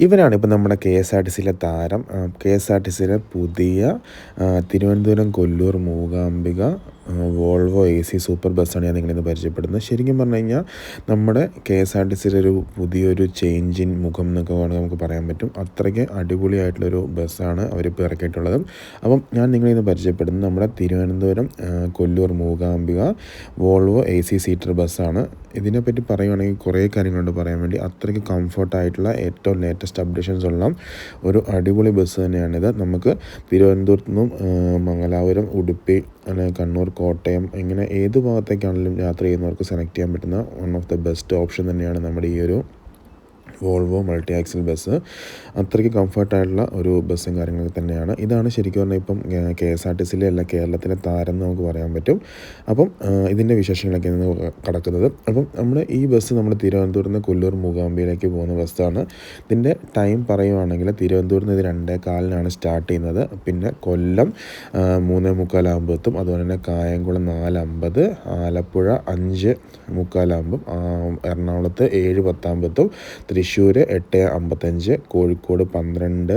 ഇവരാണ് ഇപ്പോൾ നമ്മുടെ കെ എസ് ആർ ടി സിയിലെ താരം. കെ എസ് ആർ ടി സിയിലെ പുതിയ Thiruvananthapuram Kollur Mookambika Volvo A C super ബസ്സാണ് ഞാൻ നിങ്ങളിന്ന് പരിചയപ്പെടുന്നത്. ശരിക്കും പറഞ്ഞു കഴിഞ്ഞാൽ നമ്മുടെ കെ എസ് ആർ ടി സിയിലെ ഒരു പുതിയൊരു ചേഞ്ചിൻ മുഖം എന്നൊക്കെ വേണമെങ്കിൽ നമുക്ക് പറയാൻ പറ്റും. അത്രയ്ക്ക് അടിപൊളിയായിട്ടുള്ളൊരു ബസ്സാണ് അവരിപ്പോൾ ഇറക്കിയിട്ടുള്ളത്. അപ്പം ഞാൻ നിങ്ങളിന്ന് പരിചയപ്പെടുന്നത് നമ്മുടെ Thiruvananthapuram Kollur Mookambika Volvo A C seater ബസ്സാണ് ഇതിനെപ്പറ്റി പറയുകയാണെങ്കിൽ കുറേ കാര്യങ്ങളുണ്ട് പറയാൻ വേണ്ടി. അത്രയ്ക്ക് കംഫർട്ടായിട്ടുള്ള ഏറ്റവും ലേറ്റസ്റ്റ് അപ്ഡേഷൻസ് ഉള്ള ഒരു അടിപൊളി ബസ് തന്നെയാണിത്. നമുക്ക് തിരുവനന്തപുരത്ത് നിന്നും മംഗലാപുരം ഉടുപ്പി അല്ലെങ്കിൽ കണ്ണൂർ കോട്ടയം ഇങ്ങനെ ഏത് ഭാഗത്തേക്കാണെങ്കിലും യാത്ര ചെയ്യുന്നവർക്ക് സെലക്ട് ചെയ്യാൻ പറ്റുന്ന one of the best option തന്നെയാണ് നമ്മുടെ ഈ ഒരു വോൾവോ മൾട്ടി ആക്സിൽ ബസ്. അത്രയ്ക്ക് കംഫർട്ടായിട്ടുള്ള ഒരു ബസ്സും കാര്യങ്ങളൊക്കെ തന്നെയാണ്. ഇതാണ് ശരിക്കും പറഞ്ഞാൽ ഇപ്പം കെ എസ് ആർ ടി സിയിലെ അല്ല കേരളത്തിലെ താരം എന്ന് നമുക്ക് പറയാൻ പറ്റും. അപ്പം ഇതിന്റെ വിശേഷങ്ങളൊക്കെ കടക്കുന്നത്. അപ്പം നമ്മുടെ ഈ ബസ് നമ്മൾ തിരുവനന്തപുരത്ത് നിന്ന് കൊല്ലൂർ മൂകാംബിയിലേക്ക് പോകുന്ന ബസ്സാണ്. ഇതിന്റെ ടൈം പറയുവാണെങ്കിൽ തിരുവനന്തപുരത്ത് നിന്ന് ഇത് രണ്ടേ കാലിനാണ് സ്റ്റാർട്ട് ചെയ്യുന്നത്. പിന്നെ കൊല്ലം മൂന്നേ മുക്കാലാകുമ്പോൾ എത്തും അതുപോലെ തന്നെ കായംകുളം നാലമ്പത് ആലപ്പുഴ അഞ്ച് മുക്കാലാകുമ്പം എറണാകുളത്ത് ഏഴ് പത്താകുമ്പത്തും തൃശ്ശൂർ എട്ട് അമ്പത്തഞ്ച് കോഴിക്കോട് പന്ത്രണ്ട്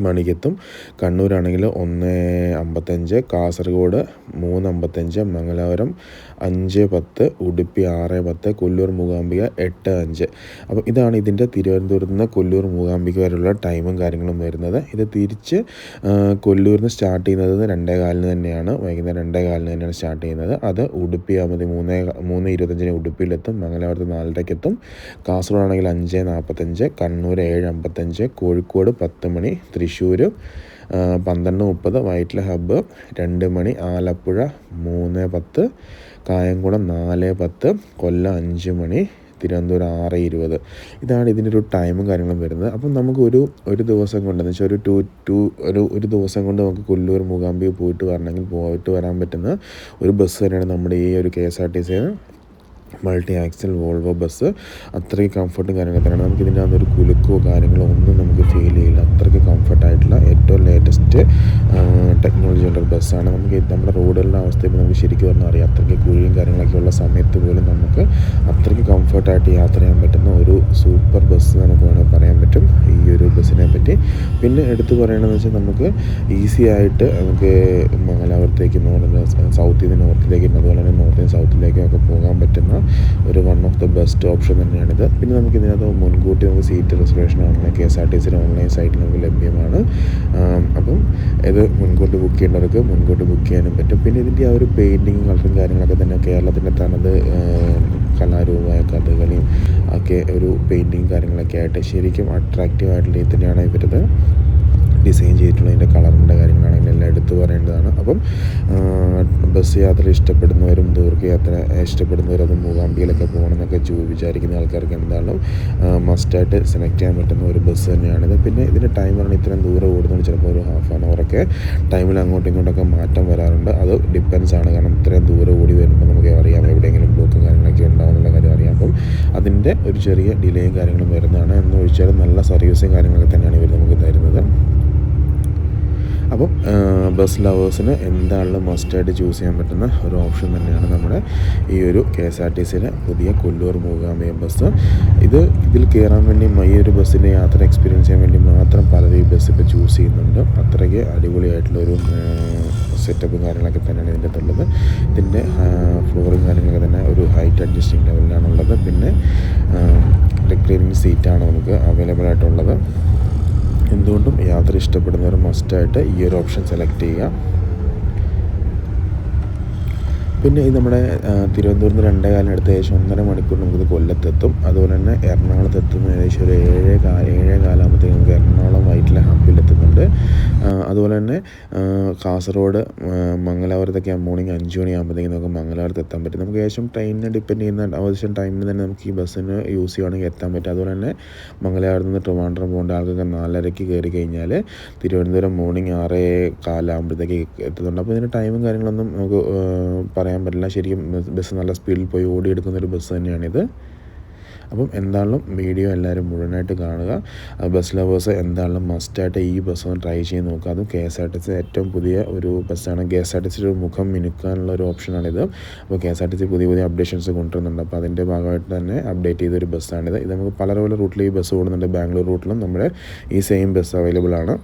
മണിക്കെത്തും. കണ്ണൂരാണെങ്കിൽ ഒന്ന് അമ്പത്തഞ്ച് കാസർഗോഡ് മൂന്ന് അമ്പത്തഞ്ച് മംഗലാപുരം അഞ്ച് പത്ത് ഉടുപ്പി ആറ് പത്ത് കൊല്ലൂർ മൂകാംബിക എട്ട് അഞ്ച്. അപ്പോൾ ഇതാണ് ഇതിന്റെ തിരുവനന്തപുരത്ത് നിന്ന് കൊല്ലൂർ മൂകാംബിക വരെയുള്ള ടൈമും കാര്യങ്ങളും വരുന്നത്. ഇത് തിരിച്ച് കൊല്ലൂരിൽ നിന്ന് സ്റ്റാർട്ട് ചെയ്യുന്നത് രണ്ടേ കാലിന് തന്നെയാണ്. വൈകുന്നേരം രണ്ടേ കാലിന് തന്നെയാണ് സ്റ്റാർട്ട് ചെയ്യുന്നത്. അത് ഉടുപ്പി ആകുമ്പോൾ മൂന്ന് മൂന്ന് ഇരുപത്തഞ്ചിന് ഉടുപ്പിയിലെത്തും. മംഗലാപുരത്ത് നാലരയ്ക്കെത്തും കാസർഗോഡ് ആണെങ്കിൽ അഞ്ച് നാൽപ്പത്തഞ്ച് കണ്ണൂർ ഏഴ് അമ്പത്തഞ്ച് കോഴിക്കോട് പത്ത് മണി തൃശ്ശൂർ ആ, പന്ത്രണ്ട് മുപ്പത് വൈറ്റില ഹബ്ബ് രണ്ട് മണി ആലപ്പുഴ മൂന്ന് പത്ത് കായംകുളം നാല് പത്ത് കൊല്ലം അഞ്ച് മണി തിരുവനന്തപുരം ആറ് ഇരുപത്. ഇതാണ് ഇതിന്റെ ഒരു ടൈമും കാര്യങ്ങളും വരുന്നത്. അപ്പം നമുക്ക് ഒരു ഒരു ദിവസം കൊണ്ട് എന്ന് വെച്ചാൽ ഒരു ടു ടു ഒരു ഒരു ദിവസം കൊണ്ട് നമുക്ക് കൊല്ലൂർ മൂകാംബിക പോയിട്ട് വരണമെങ്കിൽ പോയിട്ട് വരാൻ പറ്റുന്ന ഒരു ബസ് തന്നെയാണ് നമ്മുടെ ഈ ഒരു K S R T C multi axle Volvo bus അത്രയ്ക്ക് കംഫർട്ടും കാര്യങ്ങളൊക്കെ തന്നെയാണ്. നമുക്ക് ഇതിന്റെ അകത്തൊരു കുലുക്കോ കാര്യങ്ങളോ ഒന്നും നമുക്ക് ഫീൽ ചെയ്യില്ല. അത്രയ്ക്ക് കംഫർട്ടായിട്ടുള്ള ഏറ്റവും ലേറ്റസ്റ്റ് ടെക്നോളജിയുള്ള ഒരു ബസ്സാണ് നമുക്ക് നമ്മുടെ റോഡുകളുടെ അവസ്ഥ ഇപ്പോൾ നമുക്ക് ശരിക്കും പറഞ്ഞാൽ അറിയാം. അത്രയ്ക്ക് കുഴിയും കാര്യങ്ങളൊക്കെ ഉള്ള സമയത്ത് പോലും നമുക്ക് അത്രയ്ക്ക് കംഫർട്ടായിട്ട് യാത്ര ചെയ്യാൻ പറ്റുന്ന ഒരു സൂപ്പർ ബസ് നമുക്ക് വേണമെങ്കിൽ പറയാൻ പറ്റും. ഈ ഒരു ബസ്സിനെ പറ്റി. പിന്നെ എടുത്തു പറയണമെന്ന് വെച്ചാൽ നമുക്ക് ഈസി ആയിട്ട് നമുക്ക് മംഗലാപുരത്തേക്കും സൗത്തിൽ നിന്ന് നോർത്തിലേക്കും അതുപോലെ തന്നെ നോർത്തിൽ നിന്ന് സൗത്തിലേക്കും ഒക്കെ പോകാൻ പറ്റുന്ന ഒരു one of the best option തന്നെയാണിത്. പിന്നെ നമുക്ക് ഇതിനകത്ത് മുൻകൂട്ടി നമുക്ക് seat reservation online K S R T സിയുടെ ഓൺലൈൻ സൈറ്റിൽ നമുക്ക് ലഭ്യമാണ്. അപ്പം ഇത് മുൻകൂട്ടി ബുക്ക് ചെയ്യേണ്ടവർക്ക് മുൻകൂട്ടി ബുക്ക് ചെയ്യാനും പറ്റും. പിന്നെ ഇതിന്റെ ആ ഒരു പെയിന്റിങ് കളറും കാര്യങ്ങളൊക്കെ തന്നെ കേരളത്തിന്റെ തനത് കലാരൂപമായ കഥകളിയും ഒക്കെ ഒരു പെയിന്റിങ് കാര്യങ്ങളൊക്കെ ആയിട്ട് ശരിക്കും അട്രാക്റ്റീവ് ആയിട്ടുള്ള രീതി തന്നെയാണ് ഇവരത്. ഡിസൈൻ ചെയ്തിട്ടുള്ള അതിന്റെ കളറിന്റെ കാര്യങ്ങളാണെങ്കിലും എല്ലാം എടുത്തു പറയേണ്ടതാണ്. അപ്പം ബസ് യാത്ര ഇഷ്ടപ്പെടുന്നവരും ദീർഘയാത്ര ഇഷ്ടപ്പെടുന്നവരും അത് മൂകാംബിയിലൊക്കെ പോകണമെന്നൊക്കെ വിചാരിക്കുന്ന ആൾക്കാർക്ക് എന്തായാലും മസ്റ്റായിട്ട് സെലക്ട് ചെയ്യാൻ പറ്റുന്ന ഒരു ബസ് തന്നെയാണിത്. പിന്നെ ഇതിന്റെ പറഞ്ഞാൽ ഇത്രയും ദൂരം ഓടുന്നത് ചിലപ്പോൾ ഒരു ഹാഫ് ആൻ അവറൊക്കെ ടൈമിൽ അങ്ങോട്ടും ഇങ്ങോട്ടൊക്കെ മാറ്റം വരാറുണ്ട്. അത് ഡിപ്പെൻസ് ആണ്. കാരണം ഇത്രയും ദൂരം ഓടി വരുമ്പോൾ നമുക്ക് അറിയാം എവിടെയെങ്കിലും ബ്ലോക്കും കാര്യങ്ങളൊക്കെ ഉണ്ടാകുന്നുള്ള കാര്യം അറിയാം. അപ്പം അതിന്റെ ഒരു ചെറിയ ഡിലേയും കാര്യങ്ങളും വരുന്നതാണ്. എന്ന് ഒഴിച്ചാൽ നല്ല സർവീസും കാര്യങ്ങളൊക്കെ തന്നെയാണ് ഇവർ നമുക്ക് തരുന്നത്. അപ്പം ബസ് ലവേഴ്സിന് എന്താണെങ്കിലും മസ്റ്റായിട്ട് ചൂസ് ചെയ്യാൻ പറ്റുന്ന ഒരു ഓപ്ഷൻ തന്നെയാണ് നമ്മുടെ ഈ ഒരു കെ എസ് ആർ ടി സിയിലെ പുതിയ കൊല്ലൂർ മൂകാംബിക ബസ്. ഇത് ഇതിൽ കയറാൻ വേണ്ടി ഈ ഒരു ബസ്സിന്റെ യാത്ര എക്സ്പീരിയൻസ് ചെയ്യാൻ വേണ്ടി മാത്രം പലരും ഈ ബസ് ഇപ്പോൾ ചൂസ് ചെയ്യുന്നുണ്ട്. അത്രയ്ക്ക് അടിപൊളിയായിട്ടുള്ളൊരു സെറ്റപ്പും കാര്യങ്ങളൊക്കെ തന്നെയാണ് ഇതിന്റെ അകത്തുള്ളത്. ഇതിന്റെ ഫ്ലോറും കാര്യങ്ങളൊക്കെ തന്നെ ഒരു ഹൈറ്റ് അഡ്ജസ്റ്റിംഗ് ലെവലിലാണുള്ളത് പിന്നെ റിക്ലൈനിങ് സീറ്റാണ് നമുക്ക് അവൈലബിൾ ആയിട്ടുള്ളത്. എന്തുകൊണ്ടും യാത്ര ഇഷ്ടപ്പെടുന്നവർ മസ്റ്റായിട്ട് ഈ ഒരു ഓപ്ഷൻ സെലക്ട് ചെയ്യുക. പിന്നെ ഇത് നമ്മുടെ തിരുവനന്തപുരം നിന്ന് രണ്ടേ കാലിനടുത്ത് ഏകദേശം ഒന്നര മണിക്കൂർ നമുക്കിത് കൊല്ലത്തെത്തും. അതുപോലെ തന്നെ എറണാകുളത്ത് എത്തുന്ന ഏകദേശം ഒരു ഏഴേ കാ ഏഴേ കാലാകുമ്പോഴത്തേക്ക് നമുക്ക് എറണാകുളം വൈറ്റില ഹബിലെത്തുന്നുണ്ട് ആ, അതുപോലെ തന്നെ കാസർഗോഡ് മംഗലാപുരത്തൊക്കെ മോർണിംഗ് അഞ്ച് മണിയാകുമ്പോഴത്തേക്കും നമുക്ക് മംഗലാപുരത്ത് എത്താൻ പറ്റും. നമുക്ക് ഏകദേശം ട്രെയിനിനെ ഡിപ്പെൻഡ് ചെയ്യുന്ന ആവശ്യം ടൈമിൽ തന്നെ നമുക്ക് ഈ ബസ്സിന് യൂസ് ചെയ്യുകയാണെങ്കിൽ എത്താൻ പറ്റും. അതുപോലെ തന്നെ മംഗലാപുരത്ത് നിന്ന് ട്രിവാൻഡ്രം പോകേണ്ട ആൾക്കൊക്കെ നാലരയ്ക്ക് കയറി കഴിഞ്ഞാൽ തിരുവനന്തപുരം മോർണിംഗ് ആറേ കാലാകുമ്പോഴത്തേക്ക് എത്തുന്നുണ്ട്. അപ്പോൾ ഇതിന്റെ ടൈമും കാര്യങ്ങളൊന്നും നമുക്ക് ആ, പറയാൻ പറ്റില്ല. ശരിക്കും ബസ് നല്ല സ്പീഡിൽ പോയി ഓടിയെടുക്കുന്ന ഒരു ബസ് തന്നെയാണിത്. അപ്പം എന്താണെങ്കിലും വീഡിയോ എല്ലാവരും മുഴുവനായിട്ട് കാണുക. ബസ് ലവേഴ്സ് എന്താണെങ്കിലും മസ്റ്റായിട്ട് ഈ ബസ് ഒന്ന് ട്രൈ ചെയ്ത് നോക്കുക. അതും K S R T C ഏറ്റവും പുതിയ ഒരു ബസ്സാണ് കെ എസ് ആർ ടി സിയുടെ മുഖം മിനുക്കാനുള്ള ഒരു ഓപ്ഷനാണിത് അപ്പോൾ K S R T C പുതിയ പുതിയ അപ്ഡേഷൻസ് കൊണ്ടുവരുന്നുണ്ട്. അപ്പോൾ അതിന്റെ ഭാഗമായിട്ട് തന്നെ അപ്ഡേറ്റ് ചെയ്തൊരു ബസ്സാണിത് ഇത് നമുക്ക് പല പല റൂട്ടിൽ ഈ ബസ് ഓടുന്നുണ്ട്. ബാംഗ്ലൂർ റൂട്ടിലും നമ്മുടെ ഈ സെയിം ബസ് അവൈലബിൾ ആണ്.